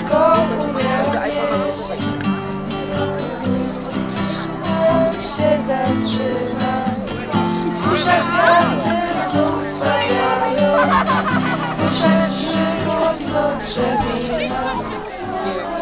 Umiał nieść się zatrzyma Zmusza gwiazdy w dół spadają żywot od drzewina Żeby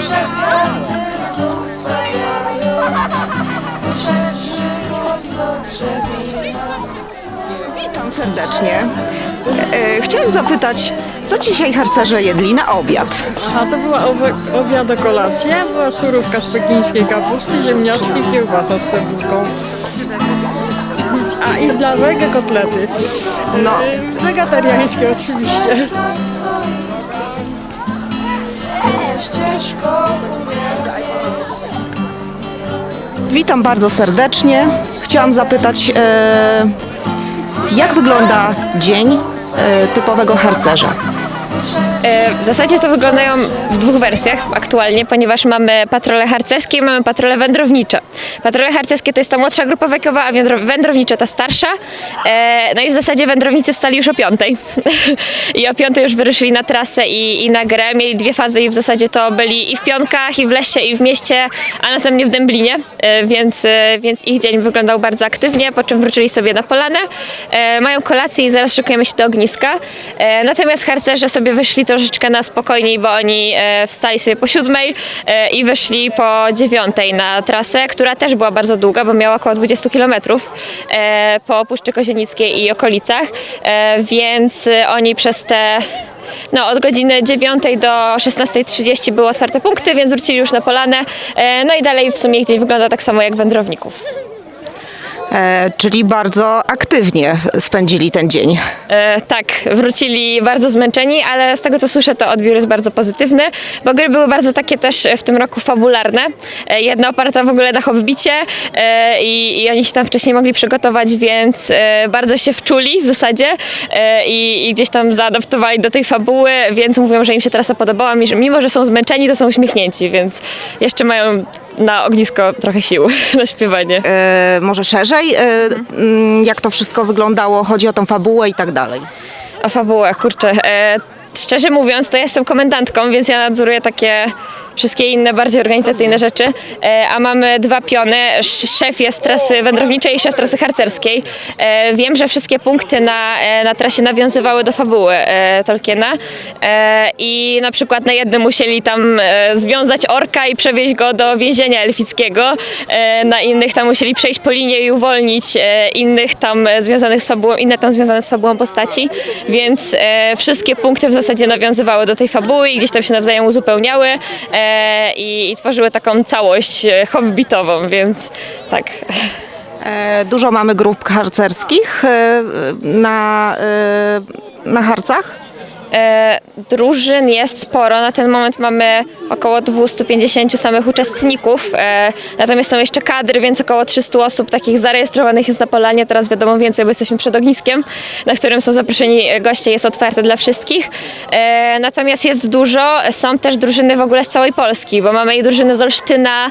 gwiazdy dół spadają żywot Witam serdecznie. E, chciałem zapytać, co dzisiaj harcerze jedli na obiad? A to była obi- obiad o kolację, była surówka z pekińskiej kapusty, ziemniaczki, kiełbasa z cebulką. A i dla wege kotlety. No. Y, Wegetariańskie oczywiście. Ścieżką Witam bardzo serdecznie. Chciałam zapytać, e, jak wygląda dzień e, typowego harcerza? E, W zasadzie to wyglądają w dwóch wersjach aktualnie, ponieważ mamy patrole harcerskie i mamy patrole wędrownicze. Patrole harcerskie to jest ta młodsza grupa wiekowa, a wędro- wędrownicze ta starsza. E, No i w zasadzie wędrownicy wstali już o piątej. I o piątej już wyruszyli na trasę i, i na grę. Mieli dwie fazy i w zasadzie to byli i w Pionkach, i w Lesie, i w mieście, a następnie w Dęblinie, e, więc, więc ich dzień wyglądał bardzo aktywnie, po czym wrócili sobie na polanę. Mają kolację i zaraz szykujemy się do ogniska. Natomiast harcerze sobie wyszli troszeczkę na spokojniej, bo oni e, wstali sobie po siódmej e, i wyszli po dziewiątej na trasę, która też była bardzo długa, bo miała około 20 kilometrów e, po Puszczy Kozienickiej i okolicach, więc oni przez te no, od godziny 9 do 16.30 były otwarte punkty, więc wrócili już na polanę. E, No i dalej w sumie dzień wygląda tak samo jak wędrowników. E, czyli bardzo aktywnie spędzili ten dzień. E, tak, wrócili bardzo zmęczeni, ale z tego co słyszę, to odbiór jest bardzo pozytywny, bo gry były bardzo takie też w tym roku fabularne. E, jedna oparta w ogóle na hobbicie e, i, i oni się tam wcześniej mogli przygotować, więc e, bardzo się wczuli w zasadzie e, i, i gdzieś tam zaadaptowali do tej fabuły, więc mówią, że im się trasa podobała, mi- mimo że są zmęczeni, to są uśmiechnięci, więc jeszcze mają na ognisko trochę sił na śpiewanie. E, może szerzej, e, mm, jak to wszystko wyglądało, chodzi o tą fabułę i tak dalej. O fabułę, kurczę. E, szczerze mówiąc, to ja jestem komendantką, więc ja nadzoruję takie wszystkie inne bardziej organizacyjne rzeczy. E, a mamy dwa piony. Sz- Szef jest trasy wędrowniczej i szef trasy harcerskiej. E, wiem, że wszystkie punkty na, e, na trasie nawiązywały do fabuły Tolkiena. I na przykład na jednym musieli tam związać orka i przewieźć go do więzienia elfickiego. Na innych tam musieli przejść po linie i uwolnić innych tam związanych z fabułą, inne tam związane z fabułą postaci. Więc wszystkie punkty w zasadzie nawiązywały do tej fabuły i gdzieś tam się nawzajem uzupełniały e, i, i tworzyły taką całość e, hobbitową, więc tak. E, dużo mamy grup harcerskich e, na, na harcach. E, drużyn jest sporo. Na ten moment mamy około 250 samych uczestników. E, natomiast są jeszcze kadry, więc około 300 osób takich zarejestrowanych jest na polanie. Teraz wiadomo więcej, bo jesteśmy przed ogniskiem, na którym są zaproszeni goście. Jest otwarte dla wszystkich. E, natomiast jest dużo. Są też drużyny w ogóle z całej Polski, bo mamy i drużyny z Olsztyna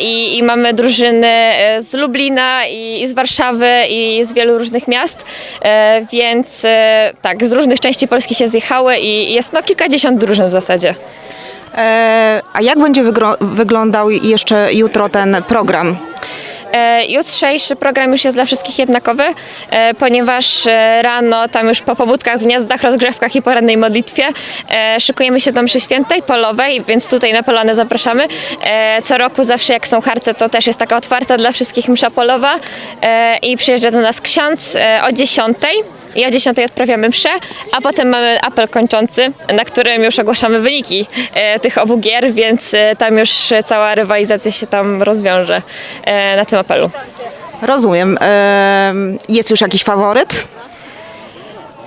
i, i mamy drużyny z Lublina i, i z Warszawy i z wielu różnych miast. Więc tak, z różnych części Polski się zjechały i jest no kilkadziesiąt drużyn w zasadzie. E, A jak będzie wyglądał jeszcze jutro ten program? E, Jutrzejszy program już jest dla wszystkich jednakowy, e, ponieważ e, rano, tam już po pobudkach, gniazdach, rozgrzewkach i porannej modlitwie szykujemy się do mszy świętej, polowej, więc tutaj na polane zapraszamy. Co roku zawsze jak są harce, to też jest taka otwarta dla wszystkich msza polowa i przyjeżdża do nas ksiądz o 10 i o 10 odprawiamy mszę, a potem mamy apel kończący, na którym już ogłaszamy wyniki e, tych obu gier, więc e, tam już cała rywalizacja się tam rozwiąże e, na tym apelu. Rozumiem. Jest już jakiś faworyt?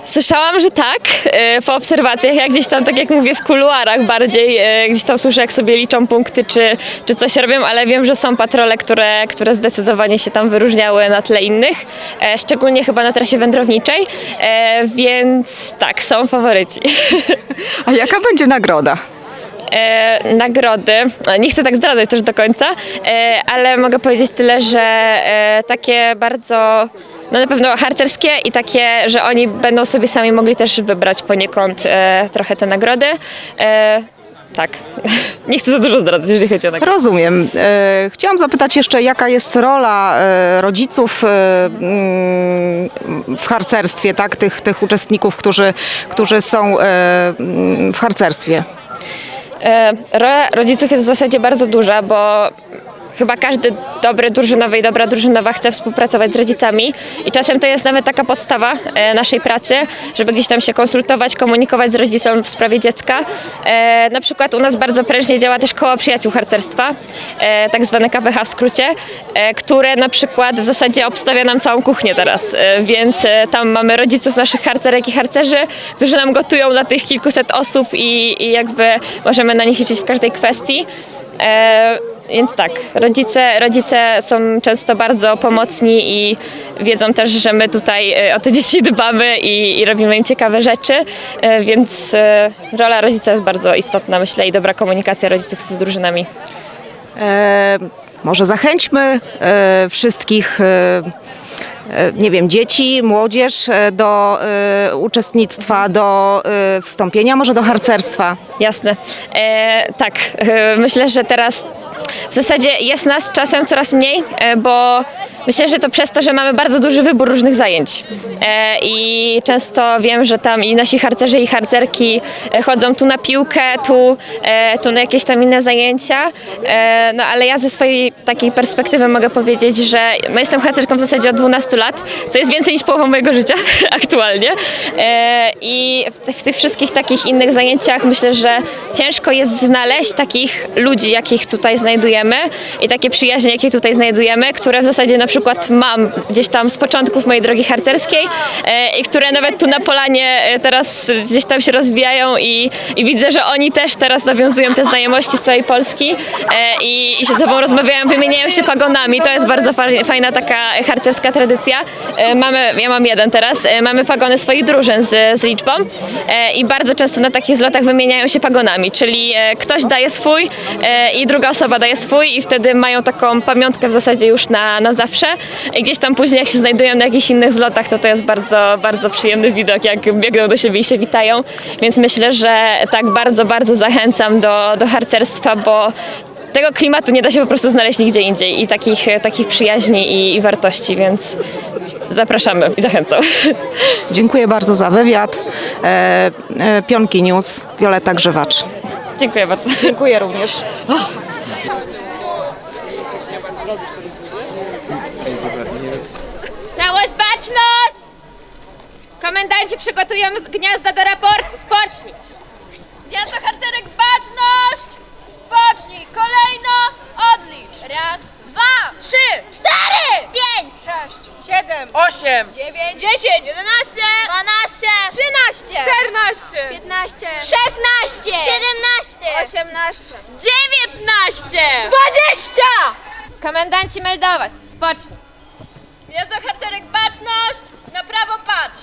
Słyszałam, że tak, e, po obserwacjach, jak gdzieś tam, tak jak mówię, w kuluarach bardziej, e, gdzieś tam słyszę, jak sobie liczą punkty, czy, czy coś robią, ale wiem, że są patrole, które, które zdecydowanie się tam wyróżniały na tle innych, e, szczególnie chyba na trasie wędrowniczej, więc tak, są faworyci. A jaka będzie nagroda? e, nagrody. Nie chcę tak zdradzać też do końca, e, ale mogę powiedzieć tyle, że e, takie bardzo no na pewno harcerskie i takie, że oni będą sobie sami mogli też wybrać poniekąd e, trochę te nagrody. E, tak. Nie chcę za dużo zdradzać, jeżeli chodzi o nagrody. Rozumiem. E, Chciałam zapytać jeszcze, jaka jest rola e, rodziców e, mm, w harcerstwie, tak? tych, tych uczestników, którzy, którzy są e, mm, w harcerstwie. E, Rola rodziców jest w zasadzie bardzo duża, bo chyba każdy dobry drużynowy i dobra drużynowa chce współpracować z rodzicami i czasem to jest nawet taka podstawa e, naszej pracy, żeby gdzieś tam się konsultować, komunikować z rodzicem w sprawie dziecka. E, Na przykład u nas bardzo prężnie działa też koło przyjaciół harcerstwa, e, tak zwane KPH w skrócie, które na przykład w zasadzie obstawia nam całą kuchnię teraz, więc tam mamy rodziców naszych harcerek i harcerzy, którzy nam gotują dla tych kilkuset osób i, i jakby możemy na nich liczyć w każdej kwestii. Więc tak, rodzice, rodzice są często bardzo pomocni i wiedzą też, że my tutaj e, o te dzieci dbamy i, i robimy im ciekawe rzeczy, e, więc e, rola rodzica jest bardzo istotna, myślę, i dobra komunikacja rodziców z drużynami. E, Może zachęćmy e, wszystkich, e, nie wiem, dzieci, młodzież do e, uczestnictwa, do e, wstąpienia, może do harcerstwa. Jasne. E, tak, myślę, że teraz w zasadzie jest nas czasem coraz mniej, e, bo myślę, że to przez to, że mamy bardzo duży wybór różnych zajęć. E, I często wiem, że tam i nasi harcerze i harcerki e, chodzą tu na piłkę, tu, tu na jakieś tam inne zajęcia. No ale ja ze swojej takiej perspektywy mogę powiedzieć, że no, jestem harcerką w zasadzie od 12 lat, co jest więcej niż połowa mojego życia aktualnie. I w, tych wszystkich takich innych zajęciach myślę, że ciężko jest znaleźć takich ludzi, jakich tutaj znajdujemy i takie przyjaźnie, jakie tutaj znajdujemy, które w zasadzie na przykład mam gdzieś tam z początków mojej drogi harcerskiej e, i które nawet tu na polanie e, teraz gdzieś tam się rozwijają i, i widzę, że oni też teraz nawiązują te znajomości z całej Polski e, i, i się ze sobą rozmawiają, wymieniają się pagonami. To jest bardzo fa- fajna taka harcerska tradycja. Mamy, ja mam jeden teraz, mamy pagony swoich drużyn z, z liczbą i bardzo często na takich zlotach wymieniają się pagonami, czyli ktoś daje swój i druga osoba daje swój i wtedy mają taką pamiątkę w zasadzie już na, na zawsze. I gdzieś tam później jak się znajdują na jakichś innych zlotach, to to jest bardzo, bardzo przyjemny widok, jak biegną do siebie i się witają. Więc myślę, że tak bardzo, bardzo zachęcam do, do harcerstwa, bo tego klimatu nie da się po prostu znaleźć nigdzie indziej i takich, takich przyjaźni i, i wartości, więc zapraszamy i zachęcam. Dziękuję bardzo za wywiad. E, e, Pionki News, Wioleta Grzywacz. Dziękuję bardzo. Dziękuję również. Całość baczność! Komendanci przygotują z gniazda do raportu. Spocznij! Gniazdo harcerek baczność! Spocznij! Kolejno odlicz! Raz, dwa, trzy, cztery, pięć, sześć, siedem, Osiem! dziewięć, dziesięć, jedenaście, dwanaście, trzynaście, czternaście, piętnaście, szesnaście, siedemnaście, osiemnaście, dziewiętnaście, dwadzieścia! Komendanci meldować. Spocznij. Gniazdo harcerek baczność! Na prawo patrz!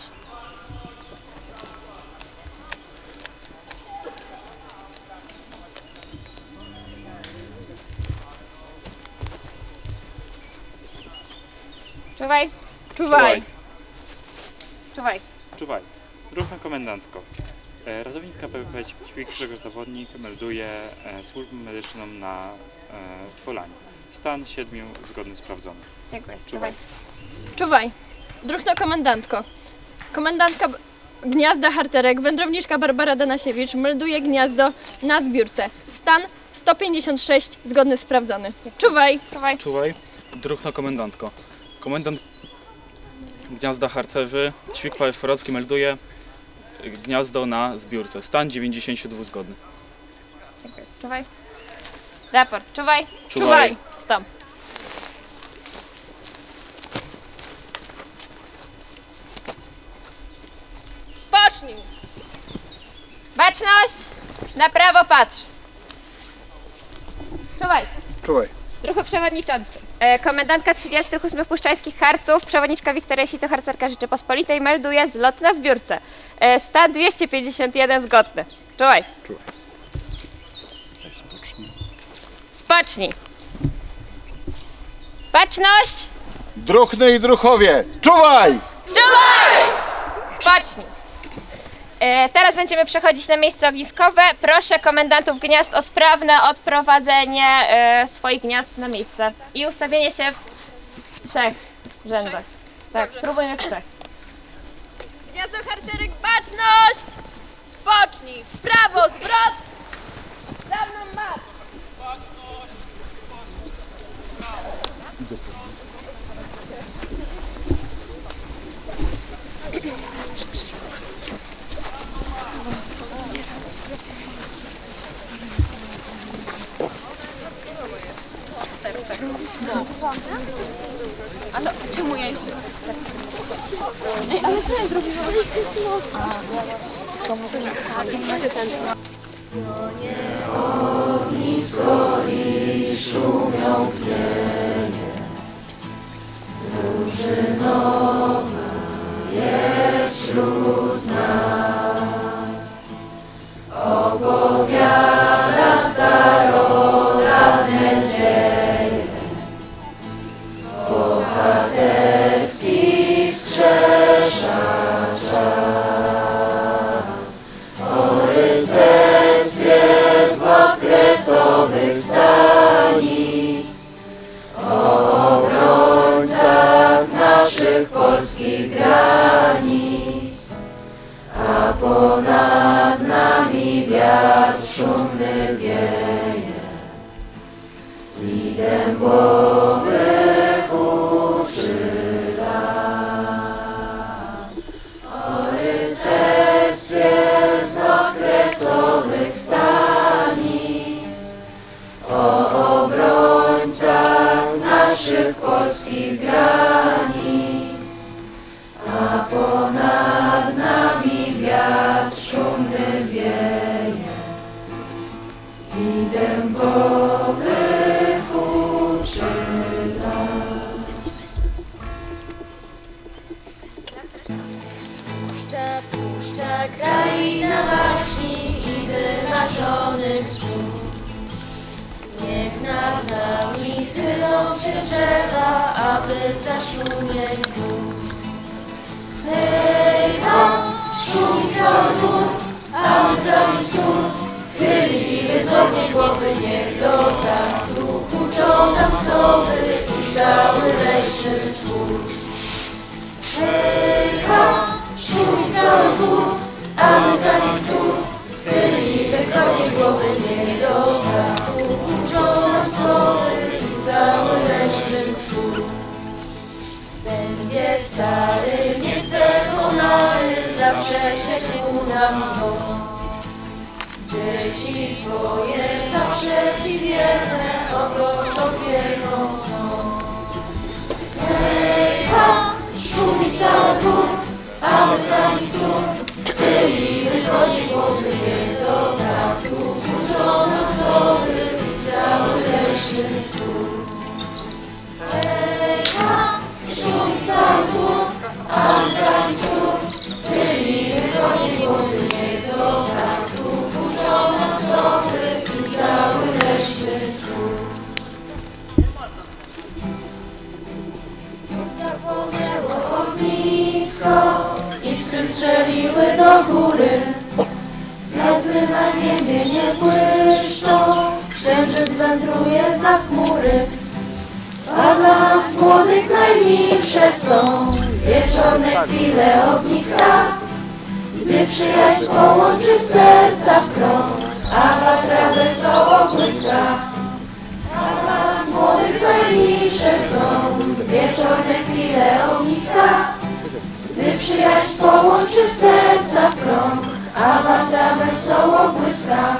Czuwaj. Czuwaj. Czuwaj. Czuwaj. Ruch na komendantko. E, Ratownik KPP Ćwik Grzegorz Zawodnik melduje e, służbę medyczną na e, Polanie. Stan 7 zgodny sprawdzony. Dziękuję. Czuwaj. Czuwaj. Druhno komendantko. Komendantka gniazda harcerek, wędrowniczka Barbara Danasiewicz melduje gniazdo na zbiórce. Stan 156, zgodny sprawdzony. Czuwaj. Czuwaj. Czuwaj, druhno komendantko. Komendant Gniazda Harcerzy, Ćwik Pałeszporowski melduje gniazdo na zbiórce. Stan 92 zgodny. Czuwaj. Raport. Czuwaj. Czuwaj. Stop. Spocznij. Baczność! Na prawo patrz. Czuwaj. Czuwaj. Druhu przewodniczący. E, komendantka 38 Puszczańskich Harców, przewodniczka Wiktoria Sito, harcerka Rzeczypospolitej, melduje zlot na zbiórce. E, stan 251 zgodny. Czuwaj. Spocznij. Baczność! Druhny i druchowie, czuwaj! Spocznij. E, teraz będziemy przechodzić na miejsce ogniskowe. Proszę komendantów gniazd o sprawne odprowadzenie e, swoich gniazd na miejsce i ustawienie się w trzech rzędach. Tak, spróbujmy w trzech. Gniazdo harcerek, baczność. Spocznij. W prawo, zwrot. Za mną marsz. i do. Ale czemu ja jestem? Ej, ale co ja zrobiłam? To może ten. No nie, ognisko i szumią pnie. Boży jest ślub. Yeah. Puszcza, puszcza, kraina waśni i wymarzonych snów. Niech nad nami chylą się drzewa, aby zaszumieć znów. Hej, ho, szumi cały dwór, a za nich tu. Chyli wydobnie głowy, niech do traktu huczą nam sowy i cały leśny twór. Chwile ogniska, gdy przyjaźń połączy serca w krąg, a watra wesoło błyska. A dla nas młodych najmilsze są wieczorne chwile ogniska, gdy przyjaźń połączy serca w krąg, a watra wesoło błyska.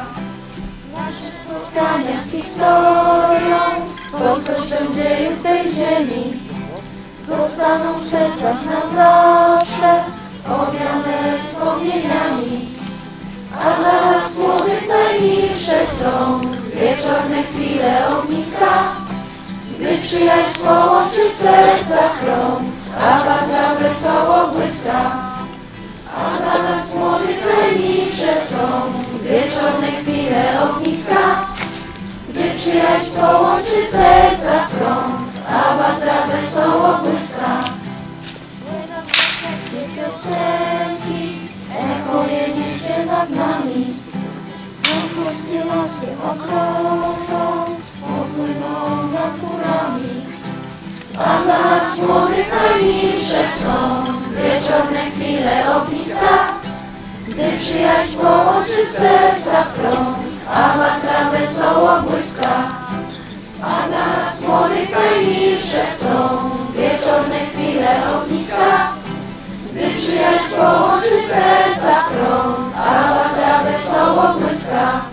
Nasze spotkania z historią, z polskością dziejów tej ziemi, zostaną w sercach na zawsze, owiane wspomnieniami. A dla nas młodych najmilsze są wieczorne chwile ogniska, gdy przyjaźń połączy serca krąg, a watra wesoło błyska. A dla nas młodych najmilsze są wieczorne chwile ogniska, gdy przyjaźń połączy serca krąg, a watra wesoło błyska. Te piosenki echuje niesie nad nami, Polskie lasy okrążą, popłyną nad górami. A nas młodych najmilsze są wieczorne chwile ogniska, gdy przyjaźń połączy serca krąg, a watra wesoło błyska. A nas młodych najmilsze są wieczorne chwile ogniska, gdy przyjaźń połączy serca krąg, a watra wesoło błyska.